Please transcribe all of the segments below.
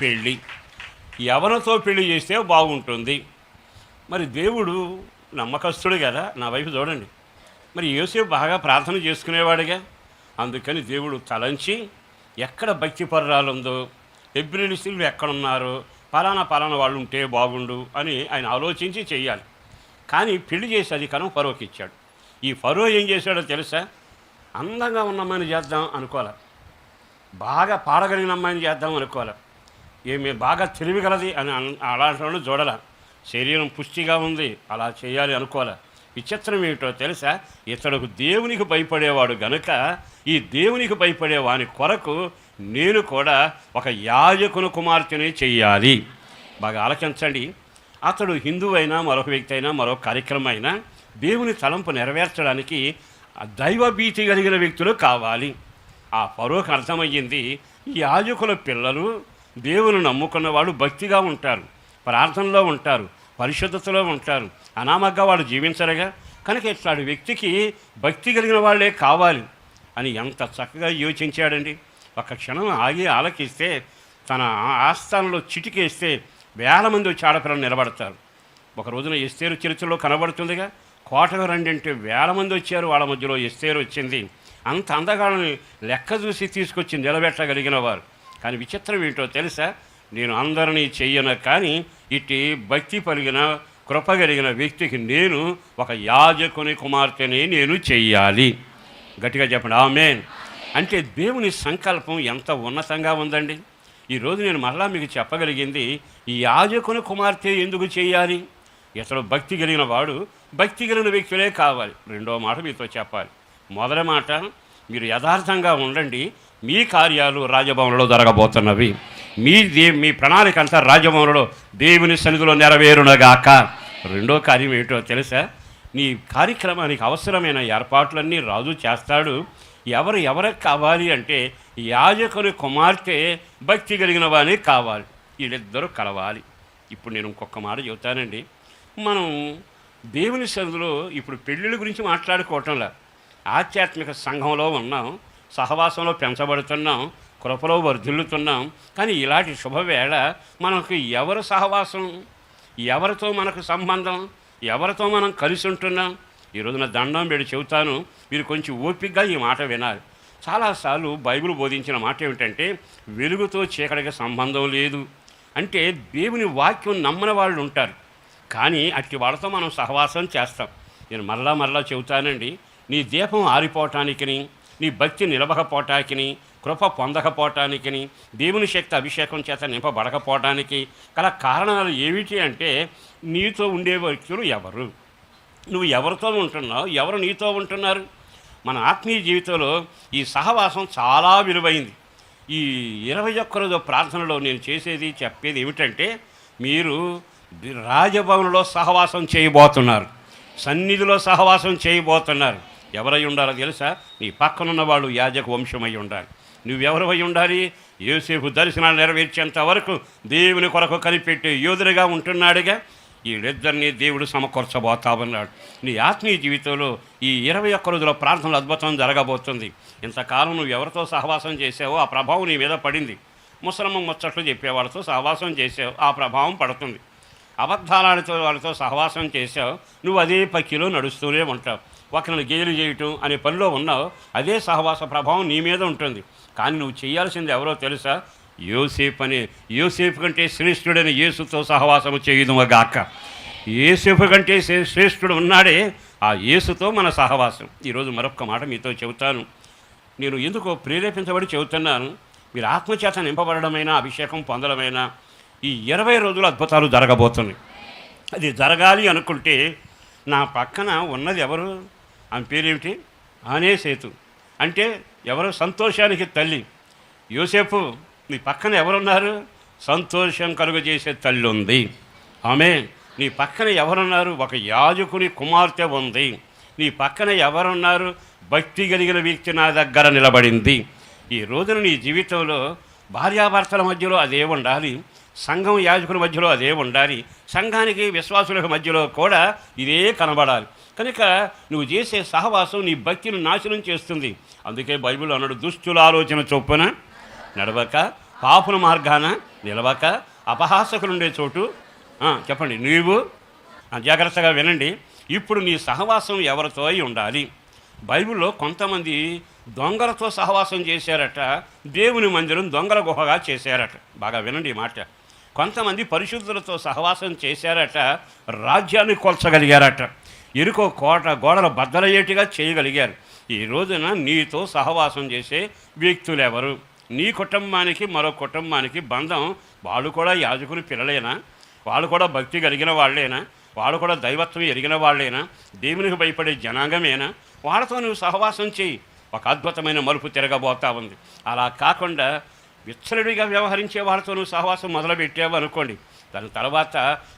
పెళ్ళి. ఎవరితో పెళ్ళి చేస్తే బాగుంటుంది. మరి దేవుడు నమ్మకస్తుడు కదా నా వైపు చూడండి. మరి యోసేపు బాగా ప్రార్థన చేసుకునేవాడుగా. అందుకని దేవుడు తలంచి ఎక్కడ భక్తి పర్రాలు ఉందో ఎబ్రిలిస్టులు ఎక్కడున్నారో పలానా పలానా వాళ్ళు ఉంటే బాగుండు అని ఆయన ఆలోచించి చేయాలి కానీ పెళ్ళి చేసి అధికారం ఫరోకి ఇచ్చాడు. ఈ ఫరో ఏం చేశాడో తెలుసా? అందంగా ఉన్న అమ్మాయిని చేద్దాం అనుకోవాలి. బాగా పాడగలిగిన అమ్మాయిని చేద్దాం అనుకోవాలి. ఏమి బాగా తెలివిగలది అని అన్- అలాంటి చూడాల. శరీరం పుష్టిగా ఉంది అలా చేయాలి అనుకోవాలి విచిత్రం ఏమిటో తెలుసా? ఇతడుకు దేవునికి భయపడేవాడు గనుక ఈ దేవునికి భయపడే వాని కొరకు నేను కూడా ఒక యాజకును కుమార్తెని చెయ్యాలి. బాగా ఆలోచించండి. అతడు హిందువైనా అయినా మరొక వ్యక్తి అయినా మరొక కార్యక్రమం అయినా దేవుని తలంపు నెరవేర్చడానికి దైవభీతి కలిగిన వ్యక్తులు కావాలి. ఆ పరోకు అర్థమయ్యింది ఈ యాజకుల పిల్లలు దేవుని నమ్ముకున్న వాళ్ళు భక్తిగా ఉంటారు ప్రార్థనలో ఉంటారు పరిశుద్ధతలో ఉంటారు. అనామగ్గా వాళ్ళు జీవించరుగా. కనుక ఇట్లాంటి వ్యక్తికి భక్తి కలిగిన వాళ్ళే కావాలి అని ఎంత చక్కగా యోచించాడండి. ఒక క్షణం ఆగి ఆలకిస్తే తన ఆస్థానంలో చిటికేస్తే వేల మంది వచ్చి ఆడపిల్లలు నిలబడతారు. ఒక రోజున ఎస్తేరు చరిత్రలో కనబడుతుందిగా. కోటకు రెండింటి వేల మంది వచ్చారు వాళ్ళ మధ్యలో ఎస్తేరు వచ్చింది. అంత అందగాళ్ళని లెక్క చూసి తీసుకొచ్చి నిలబెట్టగలిగిన వారు. కానీ విచిత్రం ఏంటో తెలుసా? నేను అందరినీ చెయ్యను కానీ ఇట్టి భక్తి పలిగిన కృప కలిగిన వ్యక్తికి నేను ఒక యాజకుని కుమార్తెని నేను చెయ్యాలి. గట్టిగా చెప్పండి ఆమెన్. అంటే దేవుని సంకల్పం ఎంత ఉన్నతంగా ఉందండి? ఈరోజు నేను మరలా మీకు చెప్పగలిగింది ఈ యాజకుని కుమార్తె ఎందుకు చేయాలి ఇతడు భక్తి కలిగిన వాడు భక్తి కలిగిన వ్యక్తులే కావాలి. రెండో మాట మీతో చెప్పాలి. మొదటి మాట మీరు యథార్థంగా ఉండండి మీ కార్యాలు రాజభవనంలో జరగబోతున్నవి. మీ దే మీ ప్రణాళిక అంతా రాజభవనంలో దేవుని సన్నిధిలో నెరవేరునగాక. రెండో కార్యం ఏమిటో తెలుసా? నీ కార్యక్రమానికి అవసరమైన ఏర్పాట్లన్నీ రాజు చేస్తాడు. ఎవరు ఎవరికి కావాలి అంటే యాజకుని కుమార్తె భక్తి కలిగిన వాని కావాలి. వీళ్ళిద్దరూ కలవాలి. ఇప్పుడు నేను ఇంకొక మాట చెబుతానండి. మనం దేవుని సన్నిధిలో ఇప్పుడు పెళ్ళిళ్ళ గురించి మాట్లాడుకోవటంలా. ఆధ్యాత్మిక సంఘంలో ఉన్నాం. సహవాసంలో పెంచబడుతున్నాం కృపలో వర్ధిల్లుతున్నాం. కానీ ఇలాంటి శుభవేళ మనకు ఎవరు సహవాసం? ఎవరితో మనకు సంబంధం? ఎవరితో మనం కలిసి ఉంటున్నాం? ఈ రోజున దండం పెడి చెబుతాను మీరు కొంచెం ఓపికగా ఈ మాట వినాలి. చాలాసార్లు బైబిల్ బోధించిన మాట ఏమిటంటే వెలుగుతో చీకటికి సంబంధం లేదు. అంటే దేవుని వాక్యం నమ్మని వాళ్ళు ఉంటారు. కానీ అట్టి వాళ్ళతో మనం సహవాసం చేస్తాం. నేను మరలా మరలా చెబుతానండి నీ దీపం ఆరిపోవటానికిని నీ భక్తి నిలవకపోవటానికిని కృప పొందకపోవటానికిని దేవుని శక్తి అభిషేకం చేత నింపబడకపోవటానికి గల కారణాలు ఏమిటి అంటే నీతో ఉండే వ్యక్తులు ఎవరు? నువ్వు ఎవరితో ఉంటున్నావు? ఎవరు నీతో ఉంటున్నారు? మన ఆత్మీయ జీవితంలో ఈ సహవాసం చాలా విలువైంది. ఈ ఇరవై ఒక్క రోజు ప్రార్థనలో నేను చేసేది చెప్పేది ఏమిటంటే మీరు రాజభవన్లో సహవాసం చేయబోతున్నారు. సన్నిధిలో సహవాసం చేయబోతున్నారు. ఎవరై ఉండాలో తెలుసా? నీ పక్కనున్న వాళ్ళు యాజక వంశమై ఉండాలి. నువ్వెవరవై ఉండాలి? యోసేపు దర్శనాలు నెరవేర్చేంత వరకు దేవుని కొరకు కనిపెట్టే యోధుడిగా ఉంటున్నాడుగా. వీళ్ళిద్దరినీ దేవుడు సమకూర్చబోతా ఉన్నాడు నీ ఆత్మీయ జీవితంలో ఈ ఇరవై ఒక్క రోజుల ప్రార్థనలు అద్భుతం జరగబోతుంది. ఇంతకాలం నువ్వు ఎవరితో సహవాసం చేసావో ఆ ప్రభావం నీ మీద పడింది. ముసలమ్మ ముచ్చట్లు చెప్పేవాళ్ళతో సహవాసం చేసావు ఆ ప్రభావం పడుతుంది. అబద్ధాలతో వాళ్ళతో సహవాసం చేసావు నువ్వు అదే పక్కిలో నడుస్తూనే ఉంటావు. ఒకరిని గేలు చేయటం అనే పనిలో ఉన్నావు. అదే సహవాస ప్రభావం నీ మీద ఉంటుంది. కానీ నువ్వు చేయాల్సింది ఎవరో తెలుసా? యోసేపు అనే యోసేపు కంటే శ్రేష్ఠుడైన యేసుతో సహవాసము చేయుదుమగాక యేసేపు కంటే శ్రేష్ఠుడు ఉన్నాడే. ఆ యేసుతో మన సహవాసం. ఈరోజు మరొక మాట మీతో చెబుతాను. నేను ఎందుకో ప్రేరేపించబడి చెబుతున్నాను. మీరు ఆత్మచేత నింపబడమైనా అభిషేకం పొందడమైనా ఈ ఇరవై రోజులు అద్భుతాలు జరగబోతున్నాయి. అది జరగాలి అనుకుంటే నా పక్కన ఉన్నది ఎవరు? ఆమె పేరేమిటి? ఆనే సేతు. అంటే ఎవరు? సంతోషానికి తల్లి. యోసేపు నీ పక్కన ఎవరున్నారు? సంతోషం కలుగజేసే తల్లి ఉంది. ఆమె నీ పక్కన ఎవరున్నారు? ఒక యాజకుని కుమార్తె ఉంది. నీ పక్కన ఎవరున్నారు? భక్తి కలిగిన వ్యక్తి నా దగ్గర నిలబడింది. ఈ రోజున నీ జీవితంలో భార్యాభర్తల మధ్యలో అదే ఉండాలి. సంఘం యాజకుల మధ్యలో అదే ఉండాలి. సంఘానికి విశ్వాసుల మధ్యలో కూడా ఇదే కనబడాలి. కనుక నువ్వు చేసే సహవాసం నీ భక్తిని నాశనం చేస్తుంది. అందుకే బైబిల్ అన్నాడు దుష్టుల ఆలోచన చొప్పున నడవక పాపుల మార్గాన నిలవక అపహాసకులుండే చోటు. చెప్పండి నీవు జాగ్రత్తగా వినండి. ఇప్పుడు నీ సహవాసం ఎవరితో అయి ఉండాలి? బైబిల్లో కొంతమంది దొంగలతో సహవాసం చేశారట దేవుని మందిరం దొంగల గుహగా చేశారట. బాగా వినండి ఈ మాట. కొంతమంది పరిశుద్ధులతో సహవాసం చేశారట రాజ్యాన్ని కొలచగలిగారట. ఇరుకో కోట గోడలు బద్దలయ్యేట్టుగా చేయగలిగారు. ఈ రోజున నీతో సహవాసం చేసే వ్యక్తులు ఎవరు నీ కుటుంబానికి మరో కుటుంబానికి బంధం వాళ్ళు కూడా యాజకుని పిల్లలేనా? వాళ్ళు కూడా భక్తి కలిగిన వాళ్ళేనా? వాళ్ళు కూడా దైవత్వం ఎరిగిన వాళ్ళేనా? దేవునికి భయపడే జనాంగమేనా? వాళ్ళతో నువ్వు సహవాసం చేయి. ఒక అద్భుతమైన మలుపు తిరగబోతా ఉంది. అలా కాకుండా విచ్చలడిగా వ్యవహరించే వాళ్ళతోనూ సహవాసం మొదలుపెట్టావు అనుకోండి. దాని తర్వాత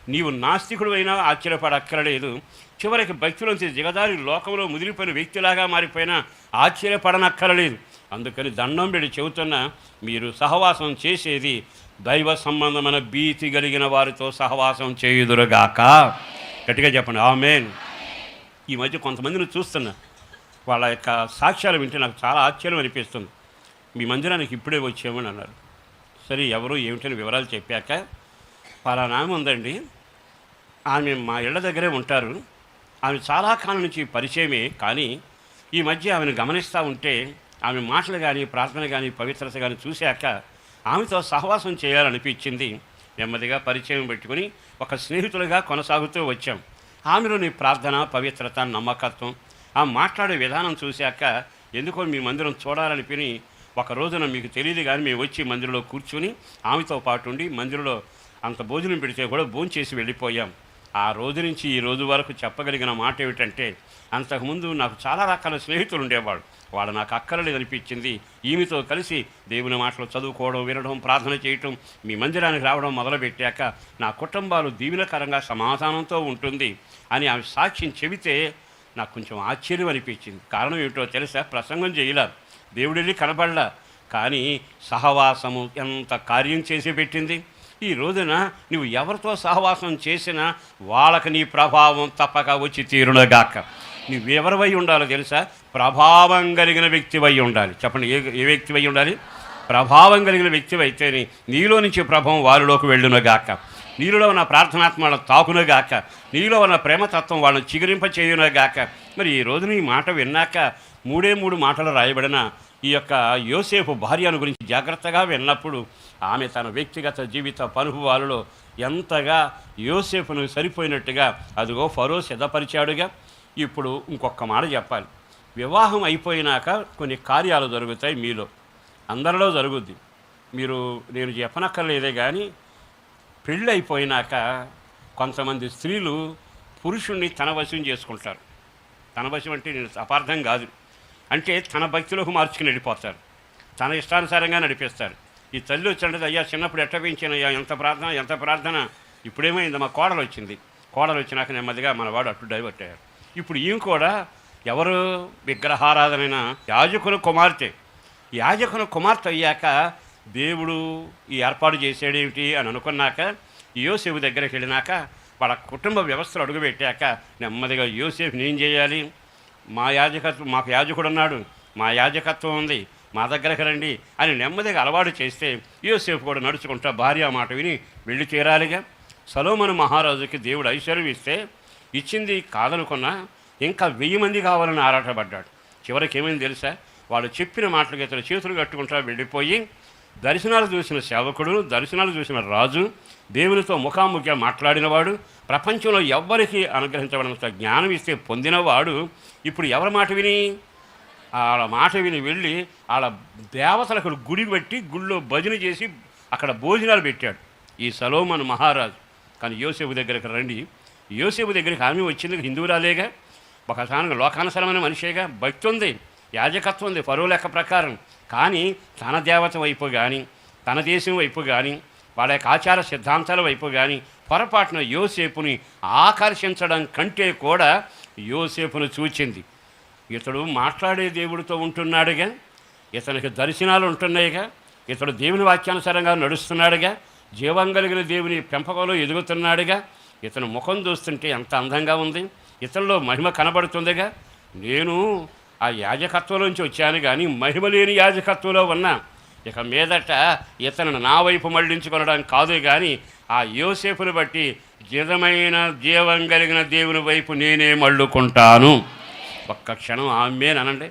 నీవు నాస్తికుడు అయినా ఆశ్చర్యపడక్కరలేదు. చివరికి భక్తులంచి దిగదారి లోకంలో ముదిరిపోయిన వ్యక్తిలాగా మారిపోయినా ఆశ్చర్యపడనక్కరలేదు. అందుకని దండం పెడి చెబుతున్నా మీరు సహవాసం చేసేది దైవ సంబంధమైన భీతి కలిగిన వారితో సహవాసం చేయుదురుగాక. గట్టిగా చెప్పండి ఆమెన్. ఈ మధ్య కొంతమందిని చూస్తున్నా. వాళ్ళ యొక్క సాక్ష్యాలు వింటే నాకు చాలా ఆశ్చర్యం అనిపిస్తుంది. మీ మందిరానికి ఇప్పుడే వచ్చామని అన్నారు. సరే ఎవరు ఏమిటని వివరాలు చెప్పాక పలానా ఆమె ఉందండి. ఆమె మా ఇళ్ళ దగ్గరే ఉంటారు. ఆమె చాలా కాలం నుంచి పరిచయమే కానీ ఈ మధ్య ఆమెను గమనిస్తూ ఉంటే ఆమె మాటలు కానీ ప్రార్థన కానీ పవిత్రత కానీ చూశాక ఆమెతో సహవాసం చేయాలనిపించింది. నెమ్మదిగా పరిచయం పెట్టుకుని ఒక స్నేహితులుగా కొనసాగుతూ వచ్చాం. ఆమెలోని ప్రార్థన పవిత్రత నమ్మకత్వం ఆ మాట్లాడే విధానం చూశాక ఎందుకో మీ మందిరం చూడాలనిపిని ఒక రోజున మీకు తెలియదు కానీ మేము వచ్చి మందిరంలో కూర్చుని ఆమెతో పాటు ఉండి మందిరంలో అంత భోజనం పెడితే కూడా భోంచేసి వెళ్ళిపోయాం. ఆ రోజు నుంచి ఈ రోజు వరకు చెప్పగలిగిన మాట ఏమిటంటే అంతకుముందు నాకు చాలా రకాల స్నేహితులు ఉండేవాడు వాళ్ళు నాకు అక్కరలేదు అనిపించింది ఈమెతో కలిసి దేవుని మాటలు చదువుకోవడం వినడం ప్రార్థన చేయటం మీ మందిరానికి రావడం మొదలుపెట్టాక నా కుటుంబాలు దీవెనకరంగా సమాధానంతో ఉంటుంది అని ఆమె సాక్ష్యం చెబితే నాకు కొంచెం ఆశ్చర్యం అనిపించింది. కారణం ఏమిటో తెలుసా? ప్రసంగం చేయలేదు. దేవుడిని కనపడలా కానీ సహవాసము ఎంత కార్యం చేసి పెట్టింది? ఈ రోజున నువ్వు ఎవరితో సహవాసం చేసినా వాళ్ళకి నీ ప్రభావం తప్పక వచ్చి తీరునగాక. నువ్వెవరివై ఉండాలో తెలుసా? ప్రభావం కలిగిన వ్యక్తివై ఉండాలి. చెప్పండి ఏ ఏ వ్యక్తివై ఉండాలి? ప్రభావం కలిగిన వ్యక్తివి అయితే నీలో నుంచి ప్రభావం వారిలోకి వెళ్ళునగాక. నీలో ఉన్న ప్రార్థనాత్మల తాకునగాక. నీలో ఉన్న ప్రేమతత్వం వాళ్ళని చిగురింప చేయునగాక మరి ఈ రోజున ఈ మాట విన్నాక మూడే మూడు మాటలు రాయబడిన ఈ యొక్క యోసేపు భార్యను గురించి జాగ్రత్తగా విన్నప్పుడు ఆమె తన వ్యక్తిగత జీవిత అనుభవాలలో ఎంతగా యోసేపును సరిపోయినట్టుగా అదిగో ఫరో సిద్ధపరిచాడుగా. ఇప్పుడు ఇంకొక మాట చెప్పాలి. వివాహం అయిపోయినాక కొన్ని కార్యాలు జరుగుతాయి మీలో. అందరిలో జరుగుద్ది. మీరు నేను చెప్పనక్కర్లేదే కానీ పెళ్ళి అయిపోయినాక కొంతమంది స్త్రీలు పురుషుణ్ణి తన వశం చేసుకుంటారు. తన వశం అంటే నేను అపార్థం కాదు. అంటే తన భక్తిలోకి మార్చుకుని వెళ్ళిపోతారు. తన ఇష్టానుసారంగా నడిపిస్తారు. ఈ తల్లి వచ్చినది అయ్యా చిన్నప్పుడు ఎట్ట పెంచినయ్యా ఎంత ప్రార్థన ఎంత ప్రార్థన? ఇప్పుడేమైంది? మా కోడలు వచ్చింది. కోడలు వచ్చినాక నెమ్మదిగా మనవాడు అటు డైవర్ట్ అయ్యారు ఇప్పుడు ఈయన కూడా ఎవరు? విగ్రహారాధనైన యాజకుని కుమార్తె. యాజకుని కుమార్తె అయ్యాక దేవుడు ఈ ఏర్పాటు చేసాడేమిటి అని అనుకున్నాక యోసేపు దగ్గరికి వెళ్ళినాక వాళ్ళ కుటుంబ వ్యవస్థలు అడుగుపెట్టాక నెమ్మదిగా యోసేపు ఏం చేయాలి? మా యాజకత్వం మాకు యాజకుడు ఉన్నాడు మా యాజకత్వం ఉంది మా దగ్గరకు రండి అని నెమ్మదిగా అలవాటు చేస్తే యూసేఫ్ కూడా నడుచుకుంటా భార్య మాట విని వెళ్ళి తీరాలిగా సలోమను మహారాజుకి దేవుడు ఐశ్వర్యం ఇస్తే ఇచ్చింది కాదనుకున్నా ఇంకా వెయ్యి మంది కావాలని ఆరాటపడ్డాడు. చివరికి ఏమైంది తెలుసా? వాళ్ళు చెప్పిన మాటలకి ఇతను చేతులు కట్టుకుంటా వెళ్ళిపోయి దర్శనాలు చూసిన సేవకుడు దర్శనాలు చూసిన రాజు దేవునితో ముఖాముఖిగా మాట్లాడినవాడు ప్రపంచంలో ఎవ్వరికి అనుగ్రహించబడినంత జ్ఞానం ఇస్తే పొందినవాడు ఇప్పుడు ఎవరి మాట విని? వాళ్ళ మాట విని వెళ్ళి వాళ్ళ దేవతలకు గుడి పెట్టి గుళ్ళో భజన చేసి అక్కడ భోజనాలు పెట్టాడు. ఈ సలోమన్ మహారాజు. కానీ యోసేపు దగ్గరికి రండి. యోసేపు దగ్గరికి ఆమె వచ్చింది హిందువురాలేగా ఒకసారి లోకానుసరమైన మనిషేగా భక్తి ఉంది యాజకత్వం ఉంది పరువు లెక్క ప్రకారం. కానీ తన దేవత వైపు కానీ తన దేశం వైపు కానీ వాళ్ళ యొక్క ఆచార సిద్ధాంతాల వైపు కానీ పొరపాటున యోసేపుని ఆకర్షించడం కంటే కూడా యోసేపును చూచింది. ఇతడు మాట్లాడే దేవుడితో ఉంటున్నాడుగా ఇతనికి దర్శనాలు ఉంటున్నాయిగా ఇతడు దేవుని వాక్యానుసారంగా నడుస్తున్నాడుగా జీవం కలిగిన దేవుని పెంపకంలో ఎదుగుతున్నాడుగా ఇతను ముఖం చూస్తుంటే ఎంత అందంగా ఉంది ఇతనిలో మహిమ కనబడుతుందిగా నేను ఆ యాజకత్వంలోంచి వచ్చాను కానీ మహిమ లేని యాజకత్వంలో ఉన్నా ఇక మీదట ఇతను నా వైపు మళ్ళించుకొనడం కాదు కానీ ఆ యోసేపును బట్టి జితమైన జీవం కలిగిన దేవుని వైపు నేనే మళ్ళుకుంటాను. ఒక్క క్షణం ఆమెనండి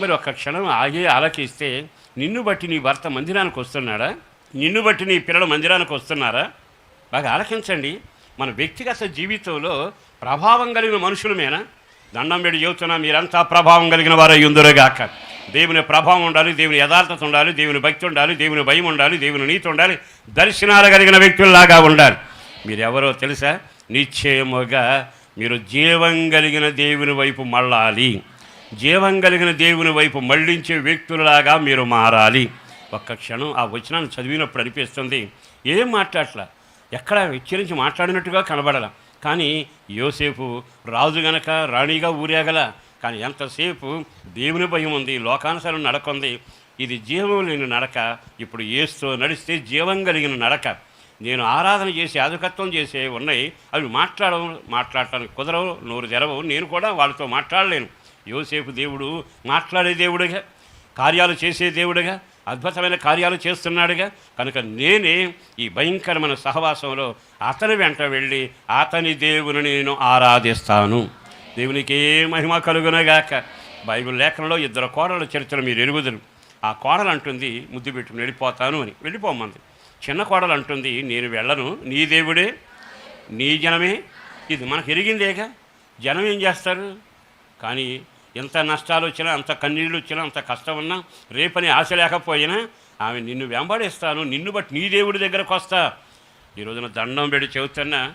మరి ఒక్క క్షణం ఆగి ఆలకిస్తే నిన్ను బట్టి నీ భర్త మందిరానికి వస్తున్నాడా? నిన్ను బట్టి నీ పిల్లలు మందిరానికి వస్తున్నారా? బాగా ఆలకించండి. మన వ్యక్తిగత జీవితంలో ప్రభావం కలిగిన మనుషులమేనా? దండం వేడి చెబుతున్నా మీరంతా ప్రభావం కలిగిన వారు అయ్యుందరుగాక దేవుని ప్రభావం ఉండాలి దేవుని యథార్థత ఉండాలి దేవుని భక్తి ఉండాలి దేవుని భయం ఉండాలి దేవుని నీతి ఉండాలి దర్శనాలు కలిగిన వ్యక్తుల్లాగా ఉండాలి. మీరెవరో తెలుసా? నిశ్చయముగా మీరు జీవం కలిగిన దేవుని వైపు మళ్ళాలి. జీవం కలిగిన దేవుని వైపు మళ్ళించే వ్యక్తులలాగా మీరు మారాలి. ఒక్క క్షణం ఆ వచనాన్ని చదివినప్పుడు అనిపిస్తుంది ఏం మాట్లాడలా? ఎక్కడ హెచ్చరించి మాట్లాడినట్టుగా కనబడలే? కానీ యోసేపు రాజు గనక రాణిగా ఊరేగల కానీ ఎంతసేపు దేవుని భయం ఉంది లోకానుసారం నడకుంది ఇది జీవం లేని నడక. ఇప్పుడు ఏస్తూ నడిస్తే జీవం కలిగిన నడక. నేను ఆరాధన చేసి ఆధికత్వం చేసే ఉన్నాయి అవి మాట్లాడవు మాట్లాడటానికి కుదరవు నోరు తెరవవు నేను కూడా వాళ్ళతో మాట్లాడలేను. యోసేపు దేవుడు మాట్లాడే దేవుడుగా కార్యాలు చేసే దేవుడుగా అద్భుతమైన కార్యాలు చేస్తున్నాడుగా. కనుక నేనే ఈ భయంకరమైన సహవాసంలో అతని వెంట వెళ్ళి అతని దేవుని నేను ఆరాధిస్తాను. దేవునికి ఏ మహిమ కలుగునగాక. బైబిల్ లేఖనంలో ఇద్దరు కోడల చరిత్ర మీరు ఎరుగుదరు. ఆ కోడలు అంటుంది ముద్దు పెట్టుకుని వెళ్ళిపోతాను అని. వెళ్ళిపోమంది. చిన్న కోడలు అంటుంది నేను వెళ్ళను. నీ దేవుడే? నీ జనమే? ఇది మనకు ఎరిగిందేగా? జనం ఏం చేస్తారు? కానీ ఎంత నష్టాలు వచ్చినా అంత కన్నీళ్ళు వచ్చినా అంత కష్టం ఉన్నా రేపని ఆశ లేకపోయినా ఆమె నిన్ను వెంబడిస్తాను నిన్ను బట్టి నీ దేవుడి దగ్గరకు వస్తా. ఈ రోజున దండం పెడి చెబుతున్న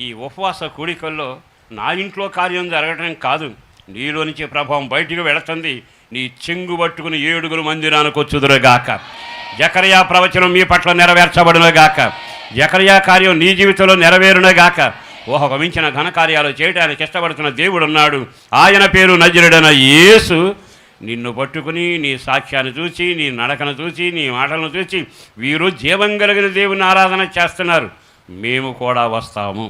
ఈ ఉపవాస కూడికల్లో నా ఇంట్లో కార్యం జరగటం కాదు. నీలో నుంచి ప్రభావం బయటికి వెళుతుంది. నీ చెంగు పట్టుకుని ఏడుగురు మందిరానికి వచ్చుదురుగాక జకరియా ప్రవచనం మీ పట్ల నెరవేర్చబడునుగాక. జకరియా కార్యం నీ జీవితంలో నెరవేరునుగాక. ఊహకు మించిన ఘనకార్యాలు చేయడానికి ఇష్టపడుతున్న దేవుడు ఉన్నాడు ఆయన పేరు నజరుడైన యేసు. నిన్ను పట్టుకుని నీ సాక్ష్యాన్ని చూసి నీ నడకను చూసి నీ మాటలను చూసి వీరు జీవం కలిగిన దేవుని ఆరాధన చేస్తున్నారు. మేము కూడా వస్తాము.